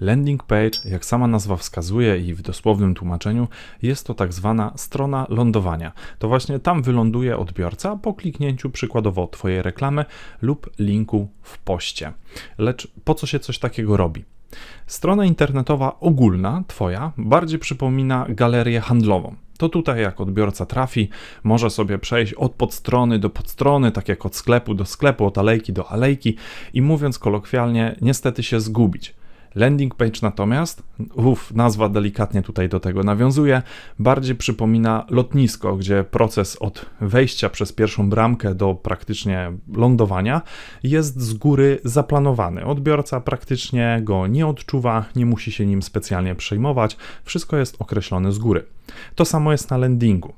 Landing page, jak sama nazwa wskazuje i w dosłownym tłumaczeniu, jest to tak zwana strona lądowania. To właśnie tam wyląduje odbiorca po kliknięciu przykładowo Twojej reklamy lub linku w poście. Lecz po co się coś takiego robi? Strona internetowa ogólna, Twoja, bardziej przypomina galerię handlową. To tutaj, jak odbiorca trafi, może sobie przejść od podstrony do podstrony, tak jak od sklepu do sklepu, od alejki do alejki i mówiąc kolokwialnie, niestety się zgubić. Landing page natomiast, uf, nazwa delikatnie tutaj do tego nawiązuje, bardziej przypomina lotnisko, gdzie proces od wejścia przez pierwszą bramkę do praktycznie lądowania jest z góry zaplanowany. Odbiorca praktycznie go nie odczuwa, nie musi się nim specjalnie przejmować, wszystko jest określone z góry. To samo jest na landingu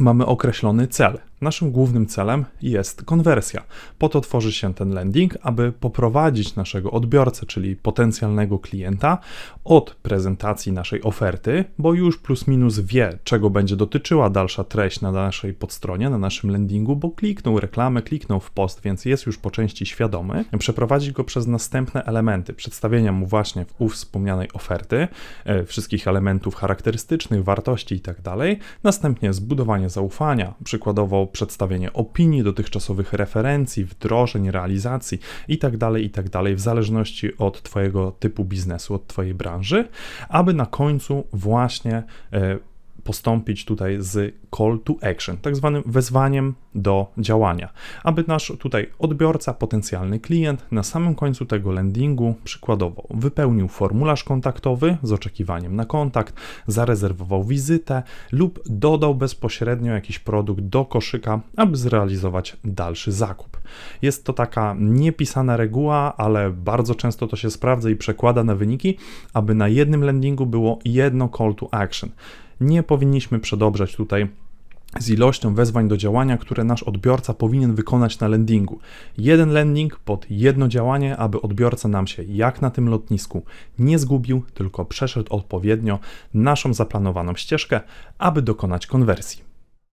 mamy określony cel. Naszym głównym celem jest konwersja. Po to tworzy się ten landing, aby poprowadzić naszego odbiorcę, czyli potencjalnego klienta, od prezentacji naszej oferty, bo już plus minus wie, czego będzie dotyczyła dalsza treść na naszej podstronie, na naszym landingu, bo kliknął reklamę, kliknął w post, więc jest już po części świadomy. Przeprowadzić go przez następne elementy, przedstawienia mu właśnie w wspomnianej oferty, e, wszystkich elementów charakterystycznych, wartości itd. Tak Następnie zbudowanie zaufania, przykładowo przedstawienie opinii, dotychczasowych referencji, wdrożeń, realizacji itd., tak itd., tak w zależności od Twojego typu biznesu, od Twojej branży, aby na końcu właśnie e, postąpić tutaj z call to action, tak zwanym wezwaniem do działania, aby nasz tutaj odbiorca, potencjalny klient na samym końcu tego landingu przykładowo wypełnił formularz kontaktowy z oczekiwaniem na kontakt, zarezerwował wizytę lub dodał bezpośrednio jakiś produkt do koszyka, aby zrealizować dalszy zakup. Jest to taka niepisana reguła, ale bardzo często to się sprawdza i przekłada na wyniki, aby na jednym landingu było jedno call to action nie powinniśmy przedobrzać tutaj z ilością wezwań do działania, które nasz odbiorca powinien wykonać na landingu. Jeden landing pod jedno działanie, aby odbiorca nam się jak na tym lotnisku nie zgubił, tylko przeszedł odpowiednio naszą zaplanowaną ścieżkę, aby dokonać konwersji.